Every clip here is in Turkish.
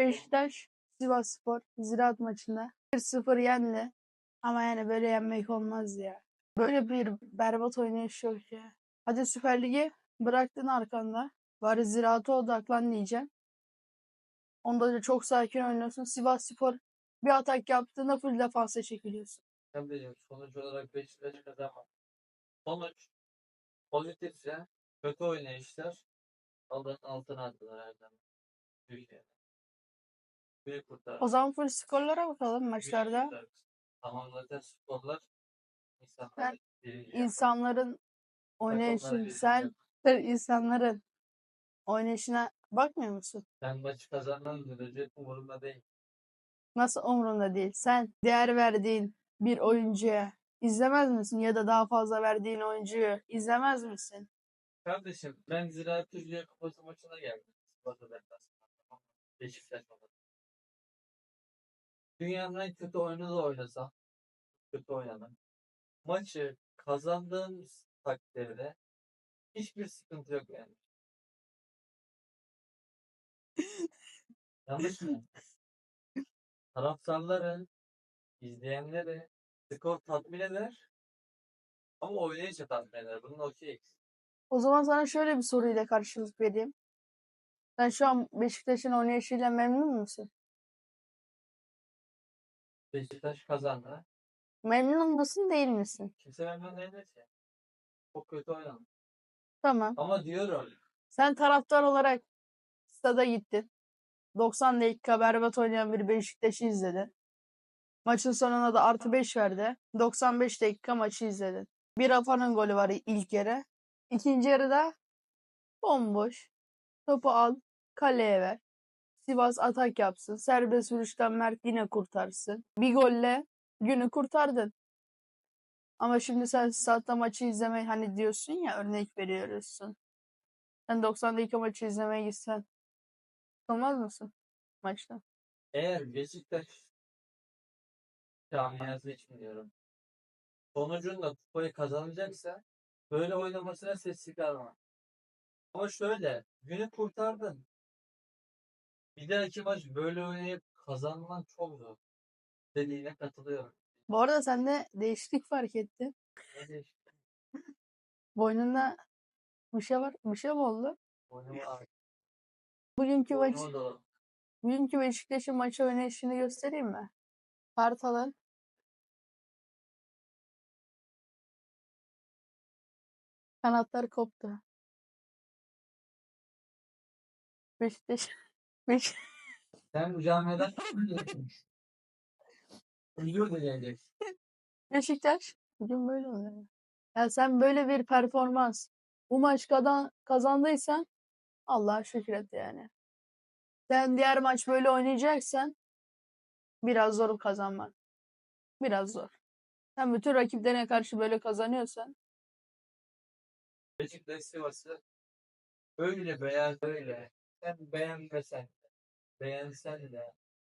Beşiktaş Sivasspor Ziraat maçında 1-0 yendi. Ama yani böyle yenmek olmaz ya. Böyle bir berbat oynayış yok ya. Hadi Süper Lig'i bıraktın arkanda. Bari ziraata odaklan diyeceğim. Onda da çok sakin oynuyorsun. Sivasspor bir atak yaptığında full defansa çekiliyorsun. Biliyorum sonuç olarak Beşiktaş kazanmadı. Sonuç pozitifse kötü oynayışlar Allah'ın altına attılar her zaman. Büyük. O zaman full skorlara bakalım maçlarda. Tamam zaten skorlar insanlar İnsanların oynayışı birinci sen yapar. sen insanların oynayışına bakmıyor musun? Ben maçı kazanmam sürece umurumda değil. Nasıl umurunda değil. Sen değer verdiğin bir oyuncuya izlemez misin? Ya da daha fazla verdiğin oyuncuyu izlemez misin? Kardeşim ben Ziraat Türkiye Kupası maçına geldim. Beşiktaş olarak. Dünyanın en kötü oyunu da oynasam kötü oynadım. Maçı kazandığım takdirde hiçbir sıkıntı yok yani. Yanlış mı? Taraftarları, izleyenleri skor tatmin eder ama oynayınca tatmin eder. Bunun okey. O zaman sana şöyle bir soruyla karşılık vereyim. Sen şu an Beşiktaş'ın oynayışıyla memnun musun? Beşiktaş kazandı. Memnun musun değil misin? Kimse memnun değil ki. Çok kötü oynadı. Tamam. Ama diyorum Sen taraftar olarak stada gittin. 90 dakika berbat oynayan bir Beşiktaş'ı izledin. Maçın sonuna da artı 5 verdi. 95 dakika maçı izledin. Bir Rafa'nın golü var ilk yarı. İkinci yarıda bomboş. Topu al, kaleye ver. Sivas atak yapsın. Serbest vuruştan Mert yine kurtarsın. Bir golle günü kurtardın. Ama şimdi sen statta maçı izlemeyi hani diyorsun ya örnek veriyorsun. Sen 90 dakika maçı izlemeye gitsen olmaz mısın maçta? eğer Beşiktaş camiası için diyorum. Sonucunda kupayı kazanacaksa böyle oynamasına ses çıkarma. Ama şöyle günü kurtardın. Bir dahaki maç böyle oynayıp kazanman çok zor. Dediğine katılıyorum. Bu arada sende değişiklik fark ettim. Hadi işte, Boynunda şey var. Şey mi oldu? ağrı. Bugünkü maç, Boynuma dolan. bugünkü Beşiktaş'ın maçı oynayışını göstereyim mi? Kartal'ın kanatlar koptu. Beşiktaş Beş, Sen bu camiadan Özür dileyeceksin. Beşiktaş bugün böyle oluyor. Ya sen böyle bir performans bu maç kazan, kazandıysan Allah'a şükret yani. Sen diğer maç böyle oynayacaksan biraz zor kazanman. Biraz zor. Sen bütün rakiplerine karşı böyle kazanıyorsan Beşiktaş Sivas'ı öyle beğen öyle. Sen beğenmesen beğensen de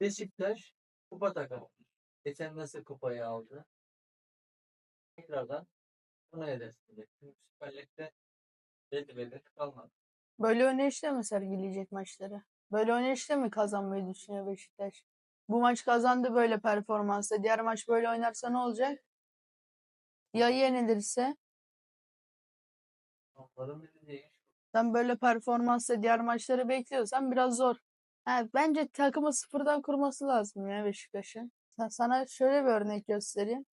Beşiktaş kupa takımı. Geçen nasıl kupayı aldı? Tekrardan bunu hedefleyecek. Çünkü Süper Lig'de belli kalmadı. böyle oynayışla mı sergileyecek maçları? Böyle oynayışla mı kazanmayı düşünüyor Beşiktaş? Bu maç kazandı böyle performansla. Diğer maç böyle oynarsa ne olacak? Ya yenilirse? Onların. Sen böyle performansla diğer maçları bekliyorsan biraz zor. Ha, bence takımı sıfırdan kurması lazım ya Beşiktaş'ın. Sa- Sana şöyle bir örnek göstereyim.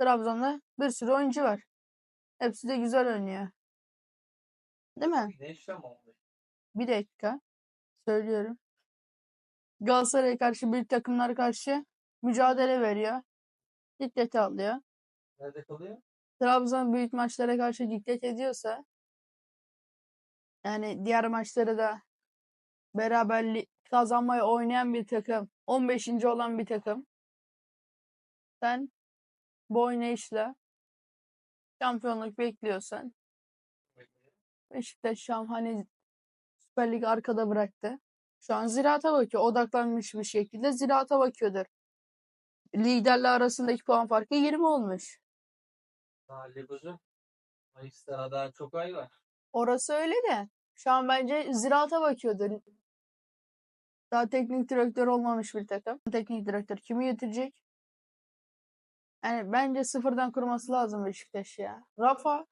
Trabzon'da bir sürü oyuncu var. Hepsi de güzel oynuyor. Değil mi? Bir dakika. Söylüyorum. Galatasaray'a karşı büyük takımlara karşı mücadele veriyor. Dikkate alıyor. Nerede kalıyor? Trabzon büyük maçlara karşı dikkat ediyorsa yani diğer maçları da beraberlik kazanmayı oynayan bir takım, 15. olan bir takım. Sen bu oynayışla şampiyonluk bekliyorsan Beşiktaş şu an hani Süper Lig arkada bıraktı. Şu an ziraata bakıyor. Odaklanmış bir şekilde ziraata bakıyordur. Liderle arasındaki puan farkı 20 olmuş. Daha lig uzun. Mayıs'ta daha çok ay var. Orası öyle de şu an bence ziraata bakıyordur. Daha teknik direktör olmamış bir takım. Teknik direktör kimi getirecek? Yani bence sıfırdan kurması lazım Beşiktaş ya. Rafa,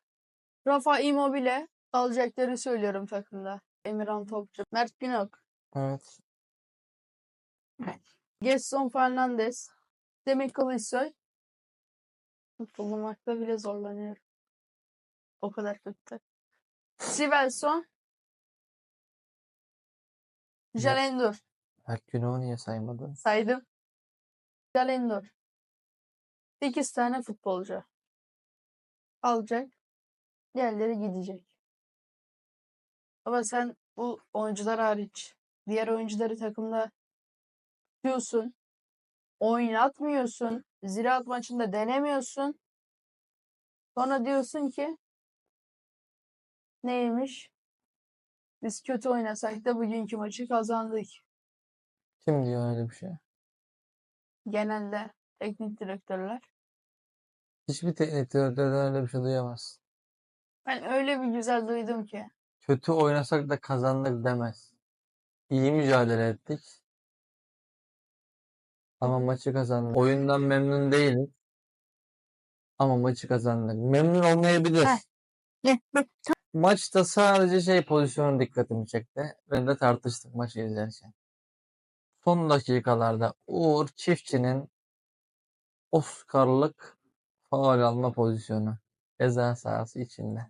Rafa Immobile alacakları söylüyorum takımda. Emirhan Topçu, Mert Günok, Evet. Gerson Fernandes, Semih Kılıçsoy. Bulmakta bile zorlanıyorum. O kadar kötü. Svensson, Jalendor. Berk Günok'u niye saymadın? Saydım. Jalendor. 8 tane futbolcu. Alacak. Diğerleri gidecek. Ama sen bu oyuncular hariç diğer oyuncuları takımda tutuyorsun. Oynatmıyorsun. Ziraat maçında denemiyorsun. Sonra diyorsun ki neymiş? Biz kötü oynasak da bugünkü maçı kazandık. Kim diyor öyle bir şey? Genelde teknik direktörler. Hiçbir teknik direktörden öyle bir şey duyamaz. Ben öyle bir güzel duydum ki. Kötü oynasak da kazandık demez. İyi mücadele ettik. Ama maçı kazandık. Oyundan memnun değilim. Ama maçı kazandık. Memnun olmayabilir. Heh. Ne? Maçta sadece şey pozisyonu dikkatimi çekti. Ben de tartıştık maçı izlerken. Son dakikalarda Uğur Çiftçi'nin Oscar'lık faul alma pozisyonu. Ceza sahası içinde.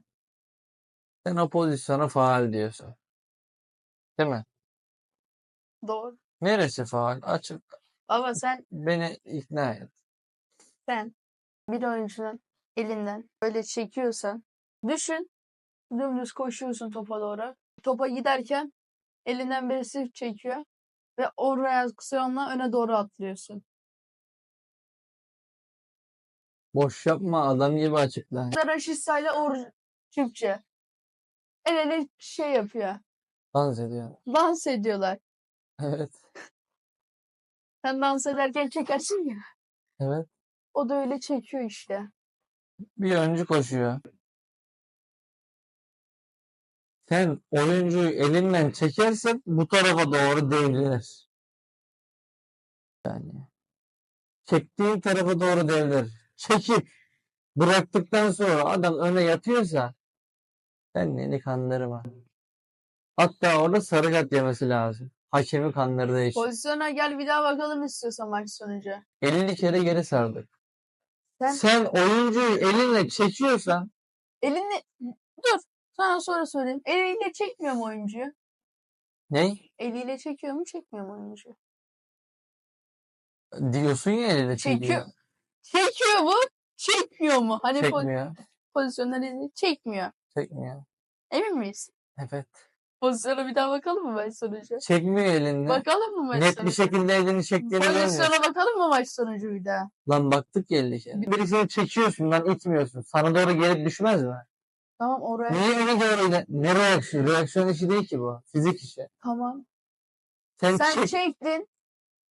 Sen o pozisyona faul diyorsun. Değil mi? Doğru. Neresi faul? Açık. Ama sen Beni ikna et. sen bir oyuncunun elinden böyle çekiyorsan düşün dümdüz koşuyorsun topa doğru. Topa giderken elinden birisi çekiyor ve o reaksiyonla öne doğru atlıyorsun. Boş yapma adam gibi açıkla. Raşitsa ile Uğur Çiftçi el ele şey yapıyor. Dans ediyor. Dans ediyorlar. Evet. Sen dans ederken çekersin ya. Evet. O da öyle çekiyor işte. Bir öncü koşuyor. Sen oyuncuyu elinden çekersen bu tarafa doğru devrilir. Yani çektiğin tarafa doğru devrilir. Çekip bıraktıktan sonra adam öne yatıyorsa kendini kandırma. Hatta orada sarı kart yemesi lazım. Hakemi kandırdığı için. Pozisyona gel bir daha bakalım istiyorsan maç sonucu. 50 kere geri sardık. Sen Sen oyuncuyu elinle çekiyorsan elini dur sana sonra söyleyeyim. Eliyle çekmiyor mu oyuncuyu? ne? Eliyle çekiyor mu çekmiyor mu oyuncuyu? Diyorsun ya elinle Çekiyor. çekiyor. Çekiyor mu? Çekmiyor mu? Hani po- Çekmiyor. pozisyonları izle- çekmiyor. Çekmiyor. Emin miyiz? Evet. Pozisyona bir daha bakalım mı maç sonucu? Çekmiyor elini. Bakalım mı maç Net sonucu? bir şekilde elini çektiğini. Pozisyona bakalım mı maç sonucu bir daha? Lan baktık ya 50 kere. Birisini çekiyorsun lan itmiyorsun. Sana doğru gelip düşmez mi? Tamam oraya. Niye öne doğru? Ne reaksiyon? Reaksiyon işi değil ki bu. Fizik işi. Tamam. Sen, Sen çek. çektin.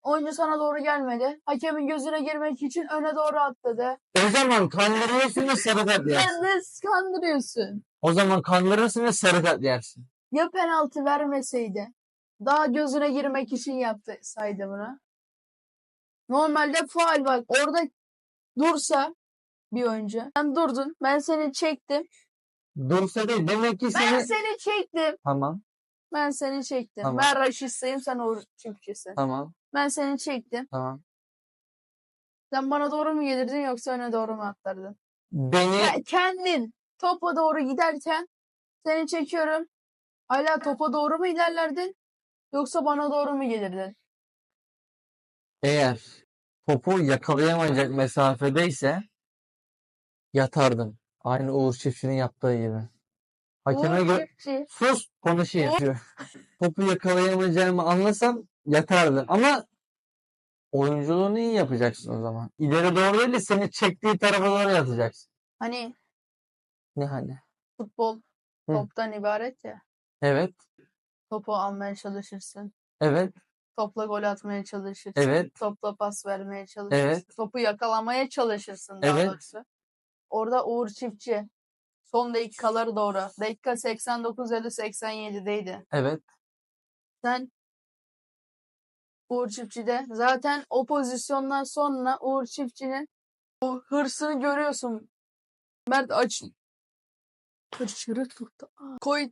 Oyuncu sana doğru gelmedi. Hakemin gözüne girmek için öne doğru atladı. O zaman kandırıyorsun ve sarı kart yersin. Sen de kandırıyorsun. O zaman kandırırsın ve sarı kart yersin. Ya penaltı vermeseydi? Daha gözüne girmek için yaptı saydı bunu. Normalde faal bak. Orada dursa bir oyuncu. Sen durdun. Ben seni çektim. Dursa değil. Demek ki Ben seni... seni çektim. Tamam. Ben seni çektim. Tamam. Ben Raşit'sayım sen Uğur Çiftçisin. Tamam. Ben seni çektim. Tamam. Sen bana doğru mu gelirdin yoksa öne doğru mu atlardın? Beni Ya kendin topa doğru giderken seni çekiyorum. Hala topa doğru mu ilerlerdin? Yoksa bana doğru mu gelirdin? eğer topu yakalayamayacak mesafedeyse yatardım. Aynı Uğur Çiftçi'nin yaptığı gibi. Hakeme Uğur gö- Çiftçi. sus konuşayım. Topu yakalayamayacağımı anlasam yatardım. Ama oyunculuğunu iyi yapacaksın o zaman. İleri doğru değil de seni çektiği tarafa doğru yatacaksın. Hani Ne hani? futbol Hı. toptan ibaret ya. Evet. Topu almaya çalışırsın. Evet. Topla gol atmaya çalışırsın. Evet. Topla pas vermeye çalışırsın. Evet. Topu yakalamaya çalışırsın daha Evet. doğrusu. Orada Uğur Çiftçi son dakikaları doğru. Dakika 89 ya da 87'deydi. Evet. Sen Uğur Çiftçi'de. Zaten o pozisyondan sonra Uğur Çiftçi'nin o hırsını görüyorsun. Mert aç. Hırçırı tuttu. Koy.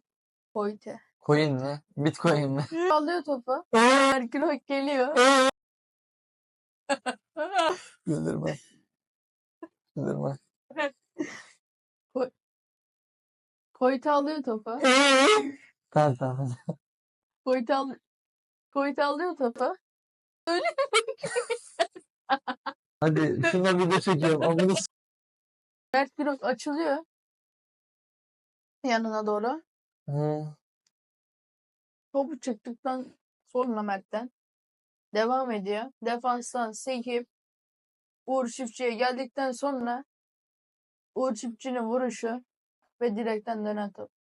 Koyte. Coin mi? Bitcoin mi? Alıyor topu. Erkin geliyor. Güldürme. Güldürme. Koyte alıyor topu. Tamam tamam. Koyte al Koyte alıyor topu. Hadi şuna video çekiyorum. Amına s- Mert Günok açılıyor. Yanına doğru. Hı. Topu çıktıktan sonra Mert'ten devam ediyor. Defanstan sekip Uğur Çiftçi'ye geldikten sonra Uğur Çiftçi'nin vuruşu ve direkten dönen top.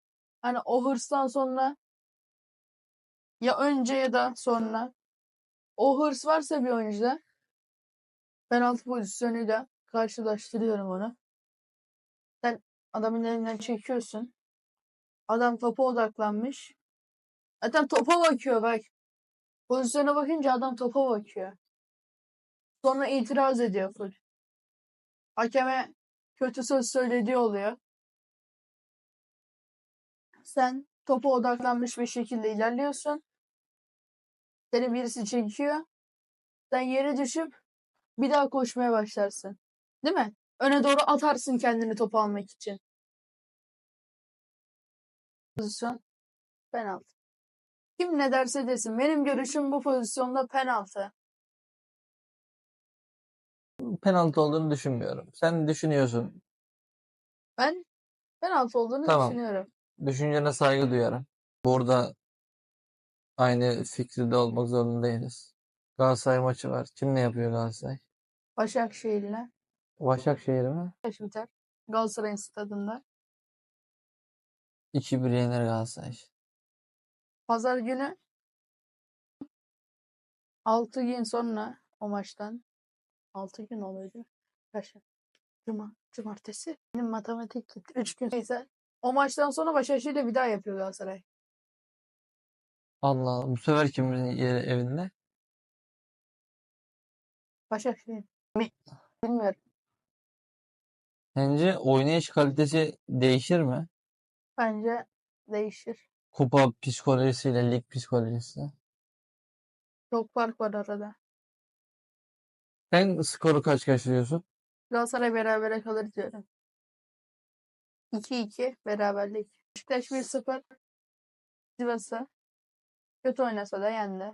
Hani o hırstan sonra ya önce ya da sonra o hırs varsa bir oyuncuda penaltı pozisyonuyla karşılaştırıyorum onu. Sen adamın elinden çekiyorsun. Adam topa odaklanmış. Zaten topa bakıyor bak. Pozisyona bakınca adam topa bakıyor. Sonra itiraz ediyor full. Hakeme kötü söz söylediği oluyor. Sen topa odaklanmış bir şekilde ilerliyorsun. Seni birisi çekiyor. Sen yere düşüp bir daha koşmaya başlarsın. Değil mi? Öne doğru atarsın kendini topu almak için. Pozisyon penaltı. Kim ne derse desin. Benim görüşüm bu pozisyonda penaltı. Penaltı olduğunu düşünmüyorum. Sen düşünüyorsun. Ben penaltı olduğunu Tamam. düşünüyorum. Düşüncene saygı duyarım. Burada aynı fikirde olmak zorunda değiliz. Galatasaray maçı var. Kim ne yapıyor Galatasaray? Başakşehir'le Başakşehir mi? kaç biter? Galatasaray'ın stadında. 2-1 yener Galatasaray. Pazar günü 6 gün sonra o maçtan 6 gün oluyordu. Perşembe, Cuma, Cumartesi. Benim matematik gitti. 3 gün. Neyse. O maçtan sonra Başakşehir'le bir daha yapıyor Galatasaray. Allah Allah. Bu sefer kimin yeri evinde? Başakşehir. Mi? Bilmiyorum. Sence oynayış kalitesi değişir mi? Bence değişir. Kupa psikolojisiyle lig psikolojisi. Çok fark var arada. Sen skoru kaç kaç diyorsun? Galatasaray berabere kalır diyorum. 2-2 beraberlik. Beşiktaş 1-0 Sivas'ı kötü oynasa da yendi.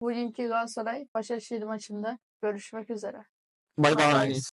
Bugünkü Galatasaray Başakşehir maçında görüşmek üzere. Bay Bay bay. bay.